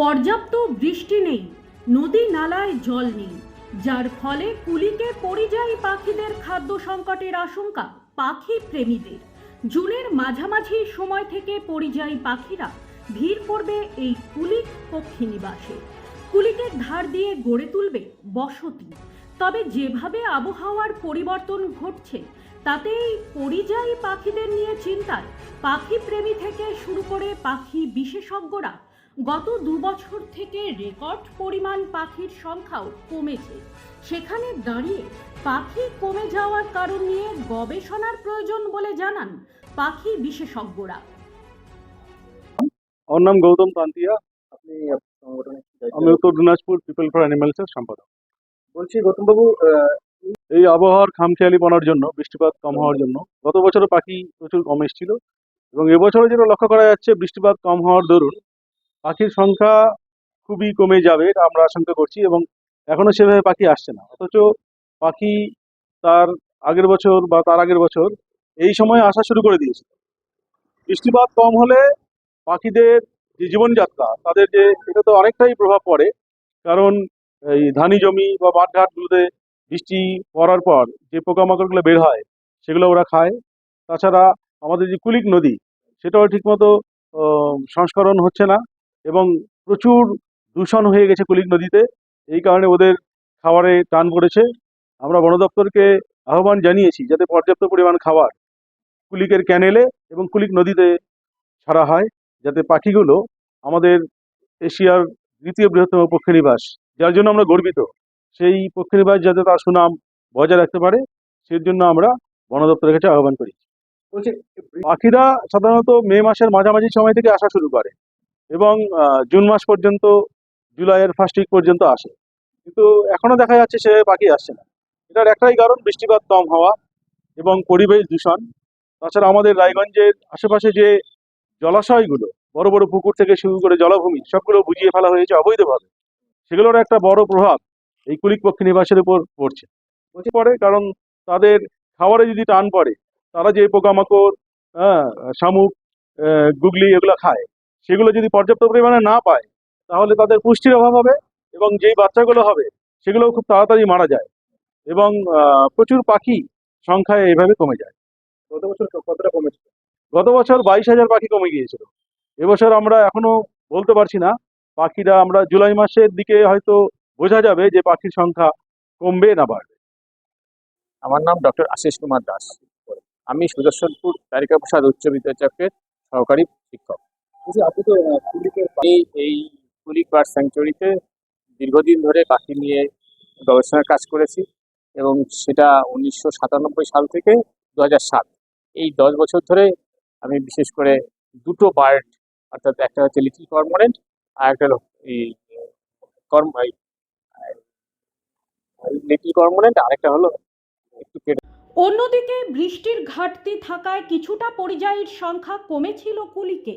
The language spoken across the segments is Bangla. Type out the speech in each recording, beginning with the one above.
পর্যাপ্ত বৃষ্টি নেই, নদী নালায় জল নেই, যার ফলে কুলিকে পরিযায়ী পাখিদের খাদ্য সংকটের আশঙ্কা পাখি প্রেমীদের। জুনের মাঝামাঝি সময় থেকে পরিযায়ী পাখিরা, ভিড় করবে এই কুলিক পক্ষী নিবাসে। কুলিকের ধার দিয়ে গড়ে তুলবে বসতি। তবে যেভাবে আবহাওয়ার পরিবর্তন ঘটছে তাতে এই পরিযায়ী পাখিদের নিয়ে চিন্তায়। পাখি প্রেমী থেকে শুরু করে পাখি বিশেষজ্ঞরা গত দু বছর থেকে রেকর্ড পরিমাণ পাখির সংখ্যাও কমেছে। সেখানে দাঁড়িয়ে পাখি কমে যাওয়ার কারণ নিয়ে গবেষণার প্রয়োজন বলে জানান পাখি বিশেষজ্ঞরা। আমার নাম গৌতম তান্তিয়া আপনি আমি উত্তর দিনাজপুর পিপল ফর অ্যানিমালস এর সম্পাদক। বলছি গৌতমবাবু এই আবহাওয়ার খামখেয়ালিপনার জন্য বৃষ্টিপাত কম হওয়ার জন্য গত বছরও পাখি প্রচুর কম এসেছিল এবং এবছরও যেটা লক্ষ্য করা যাচ্ছে বৃষ্টিপাত কম হওয়ার দরুন পাখির সংখ্যা খুবই কমে যাবে, এটা আমরা আশঙ্কা করছি, এবং এখনও সেভাবে পাখি আসছে না। অথচ পাখি তার আগের বছর বা তার আগের বছর এই সময় আসা শুরু করে দিয়েছে। বৃষ্টিপাত কম হলে পাখিদের যে জীবনযাত্রা, তাদের যে, এটা তো অনেকটাই প্রভাব পড়ে, কারণ এই ধানি জমি বা মাঠঘাটগুলোতে বৃষ্টি পড়ার পর যে পোকামাকড়গুলো বের হয়, সেগুলো ওরা খায়। তাছাড়া আমাদের যে কুলিক নদী, সেটাও ঠিকমতো সংস্করণ হচ্ছে না। এবং প্রচুর দূষণ হয়ে গেছে কুলিক নদীতে। এই কারণে ওদের খাবারে টান পড়েছে। আমরা বন দপ্তরকে আহ্বান জানিয়েছি যাতে পর্যাপ্ত পরিমাণ খাবার কুলিকের ক্যানেলে এবং কুলিক নদীতে ছাড়া হয় যাতে পাখিগুলো আমাদের এশিয়ার দ্বিতীয় বৃহত্তম পক্ষী নিবাস যার জন্য আমরা গর্বিত। সেই পক্ষী নিবাস যাতে তার সুনাম বজায় রাখতে পারে সেই জন্য আমরা বন দপ্তরের কাছে আহ্বান করি পাখিরা সাধারণত মে মাসের মাঝামাঝি সময় থেকে আসা শুরু করে। এবং জুন মাস পর্যন্ত, জুলাইয়ের ফার্স্ট উইক পর্যন্ত আসে। কিন্তু এখনও দেখা যাচ্ছে সে পাখি আসছে না। এটার একটাই কারণ, বৃষ্টিপাত কম হওয়া এবং পরিবেশ দূষণ। তাছাড়া আমাদের রায়গঞ্জের আশেপাশে যে জলাশয়গুলো, বড় বড় পুকুর থেকে শুরু করে জলাভূমি, সবগুলো বুঝিয়ে ফেলা হয়েছে অবৈধভাবে। সেগুলোর একটা বড় প্রভাব এই কুলিক পক্ষী নিবাসের উপর পড়ছে। পড়ছে পড়ে কারণ তাদের খাবারে যদি টান পড়ে, তারা যে পোকামাকড় হ্যাঁ শামুক গুগলি এগুলো খায়। সেগুলো যদি পর্যাপ্ত পরিমাণে না পায়, তাহলে তাদের পুষ্টির অভাব হবে এবং যেই বাচ্চাগুলো হবে সেগুলো খুব তাড়াতাড়ি মারা যায় এবং প্রচুর পাখি সংখ্যায় এইভাবে কমে যায়। গত বছর কতটা কমেছে গত বছর বাইশ হাজার পাখি কমে গিয়েছিল। এবছর আমরা এখনও বলতে পারছি না, পাখিরা আমরা জুলাই মাসের দিকে হয়তো বোঝা যাবে যে পাখির সংখ্যা কমবে না বাড়বে। আমার নাম ডক্টর আশিস কুমার দাস। আমি সুদর্শনপুর তারিকা প্রসাদ উচ্চ বিদ্যাচক্রের সহকারী শিক্ষক। আহ, এই স্যাংচুয়ারিতে দীর্ঘদিন ধরে পাখি নিয়ে গবেষণার কাজ করেছি এবং সেটা উনিশশো সাতানব্বই সাল থেকে দু সাত। এই দশ বছর ধরে আমি বিশেষ করে দুটো বার্ড অর্থাৎ একটা হচ্ছে লিটিল কর্মোরেন্ট আর একটা এই কর্ম লিটিল কর্মোরেন্ট আর একটা হলো একটু কেটে। অন্যদিকে বৃষ্টির ঘাটতি থাকায় কিছুটা পরিযায়ীর সংখ্যা কমেছিল কুলিকে।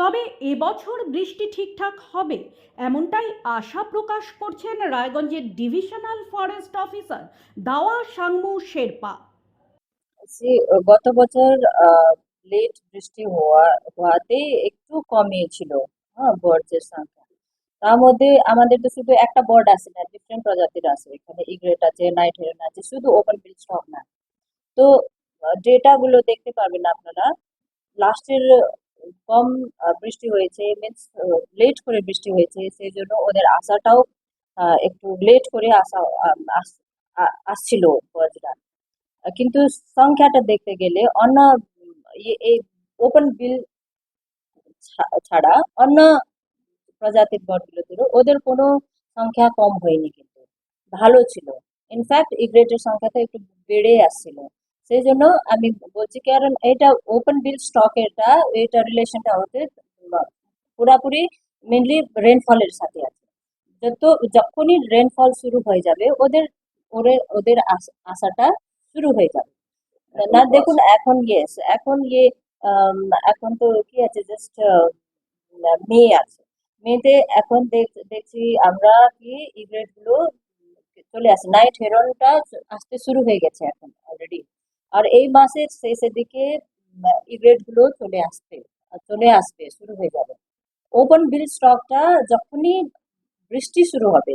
তবে এবছর বৃষ্টি ঠিকঠাক হবে, এমনটাই আশা প্রকাশ করছেন রায়গঞ্জের ডিভিশনাল ফরেস্ট অফিসার দাওয়া সাংমু শেরপা। গত বছর লেট বৃষ্টি হওয়া, হওয়াতে একটু কমিয়েছিল হ্যাঁ বার্ডসের সংখ্যা। তার মধ্যে আমাদের তো শুধু একটা বর্ড আছে না ডিফারেন্ট প্রজাতির আছে। এখানে ইগ্রেট আছে, নাইট হেরন আছে, শুধু ওপেন বিল স্টক না। তো ডেটা গুলো দেখতে পারবেন আপনারা। লাস্টের কম বৃষ্টি হয়েছে মিনস লেট করে বৃষ্টি হয়েছে সেই জন্য ওদের আসাটাও একটু লেট করে আসা আসছিল আহ কিন্তু সংখ্যাটা দেখতে গেলে অন্য এই ওপেন বিল ছাড়া অন্য প্রজাতির বটগুলোতেও ওদের কোনো সংখ্যা কম হয়নি কিন্তু। ভালো ছিল। ইনফ্যাক্ট ইগ্রেটের সংখ্যাটা একটু বেড়ে আসছিল। সেই জন্য আমি বলছি কারণ এটা ওপেন বিল স্টক এটা এটা রিলেশনটা উম, পুরাপুরি মেনলি রেনফলের সাথে আছে। যত যখনই রেনফল শুরু হয়ে যাবে ওদের ওরে ওদের আসাটা শুরু হয়ে যাবে। না দেখুন এখন ইয়েস এখন ইয়ে এখন তো কি আছে জাস্ট মে আছে। মেতে এখন দেখ- দেখছি আমরা কি ইগ্রেটগুলো চলে আসে। নাইট হেরনটা আসতে শুরু হয়ে গেছে এখন অলরেডি আর এই মাসের শেষের দিকে ইগ্রেটগুলো চলে আসবে চলে আসবে, শুরু হয়ে যাবে। ওপেন বিল স্টকটা যখনই বৃষ্টি শুরু হবে,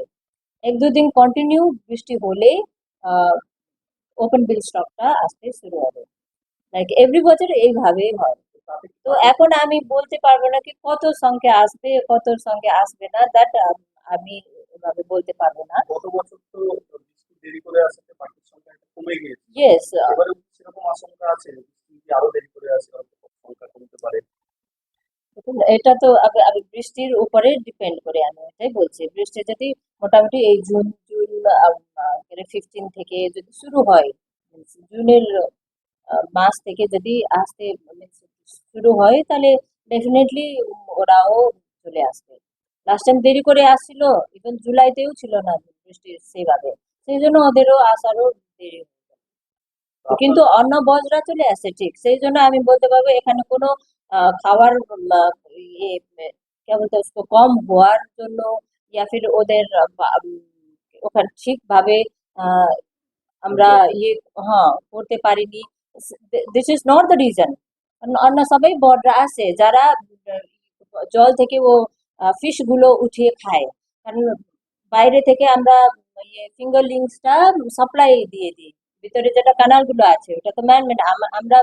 এক দুদিন কন্টিনিউ বৃষ্টি হলে ওপেন বিল স্টকটা আসতে শুরু হবে। লাইক এভরি বছর এইভাবেই হয়। তো এখন আমি বলতে পারব না কি কত সংখ্যা আসবে, কত সংখ্যা আসবে না দ্যাট আমি এভাবে বলতে পারব না। গত বছর তো দেরি করে আসাতে কমে গিয়েছে। ইয়েস এবারে সেরকম আশঙ্কা আছে? বৃষ্টি আরও দেরি করে আসে সংখ্যা কমতে পারে? দেখুন, এটা তো আবে বৃষ্টির উপরে ডিপেন্ড করে আমি এটাই বলছি। বৃষ্টি যদি মোটামুটি এই জুন জুন ফিফটিন থেকে যদি শুরু হয় জুনের মাস থেকে যদি আসতে শুরু হয় তাহলে ডেফিনেটলি ওরাও চলে আসবে। লাস্ট টাইম দেরি করে আসছিল ইভেন জুলাইতেও ছিল না বৃষ্টি সেভাবে। সেই জন্য ওদেরও আসারও কিন্তু অন্য বজরা চলে আসে ঠিক। সেই জন্য আমি বলতে পারব এখানে কোনো খাওয়ার ইয়ে বলতে কম হওয়ার জন্য ইয়া ফির ওদের ওখানে ঠিকভাবে আমরা ইয়ে হ্যাঁ করতে পারিনি। This is not the reason অন্য সবাই বড়রা আছে যারা জল থেকে ও ফিশগুলো উঠিয়ে খায়। কারণ বাইরে থেকে আমরা ইয়ে ফিঙ্গারলিংসটা সাপ্লাই দিয়ে দিই। ভিতরে যেটা কানালগুলো আছে ওটা তো ম্যান আমরা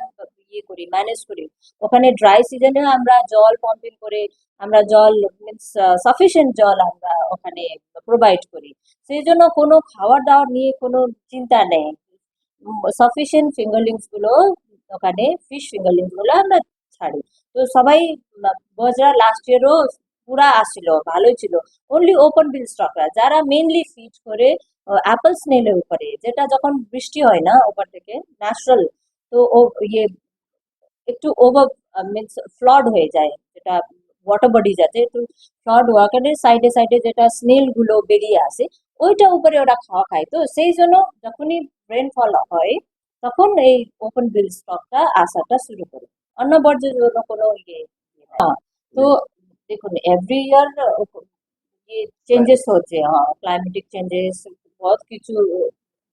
ইয়ে করি ম্যানেজ করি। ওখানে ড্রাই সিজনে আমরা জল পাম্পিং করে, আমরা জল মিনস সাফিসিয়েন্ট জল আমরা ওখানে প্রোভাইড করি। সেই জন্য কোনো খাবার দাবার নিয়ে কোনো চিন্তা নেই। সাফিসিয়েন্ট ফিঙ্গারলিংসগুলো ওখানে ফিশ ফিঙ্গারলিংসগুলো আমরা ছাড়ি। তো সবাই বজরা লাস্ট ইয়ারও পুরা আসছিল ভালোই ছিল। অনলি ওপেন বিল স্টকরা যারা মেনলি ফিড করে অ্যাপল স্নেলের উপরে যেটা যখন বৃষ্টি হয় না ওপর থেকে ন্যাচারাল তো ও ইয়ে একটু ওভার মিনস ফ্লড হয়ে যায় যেটা ওয়াটার বডি যাতে একটু ফ্লড ওয়াটারের সাইডে সাইডে যেটা স্নেলগুলো বেরিয়ে আসে ওইটা উপরে ওরা খাওয়া খায়। তো সেই জন্য যখনই রেনফল হয় তখন এই ওপেন বিল স্টকটা আসাটা শুরু করে। অন্য বর্জ্যের জন্য কোনো ইয়ে। হ্যাঁ। তো দেখুন এভরি ইয়ার চেঞ্জেস হচ্ছে হ্যাঁ ক্লাইমেটিক চেঞ্জেস বহুত কিছু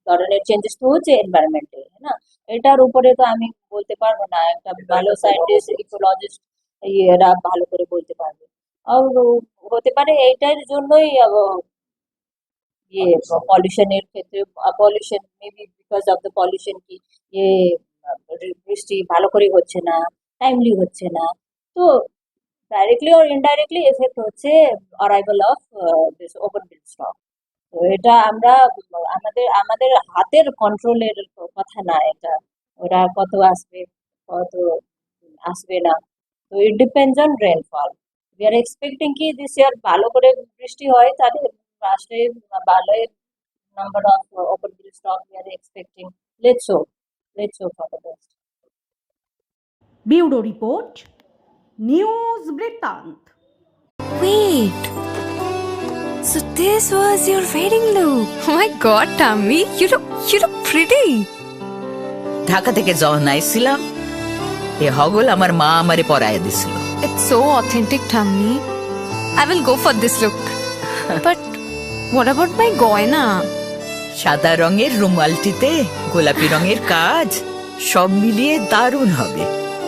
ধরনের চেঞ্জেস তো হচ্ছে এনভায়রনমেন্টে না? এটার উপরে তো আমি বলতে পারব না একটা ভালো সায়েন্টিস্ট ইকোলজিস্ট এরা ভালো করে বলতে পারবে। আর হতে পারে এইটার জন্যই ইয়ে পলিউশনের ক্ষেত্রে pollution maybe because of the pollution কি ইয়ে বৃষ্টি ভালো করে হচ্ছে না টাইমলি হচ্ছে না। তো ডাইরেক্টলি আর ইনডাইরেক্টলি এফেক্ট হচ্ছে arrival of this open bill stork তো এটা আমরা, আমাদের আমাদের হাতের কন্ট্রোলের কথা না এটা। ওরা কত আসবে কত আসবে না। তো it depends on rainfall we are expecting কি দিস ইয়ার ভালো করে বৃষ্টি হয় তাহলে রাষ্ট্রে ভালো number of open bill stork we are expecting let's hope let's hope for the best bureau report news বৃত্তান্ত Wait. So this was your wedding look. Oh my god, Tammy, you look you look pretty. Dhaka থেকে যখন আইছিলাম এ হগল আমার মা আমারে পরায় দিছিল It's so authentic, Tammy. I will go for this look. but what about my goina? সাদা রঙের রুমালটিতে গোলাপি রঙের কাজ সব মিলিয়ে দারুণ হবে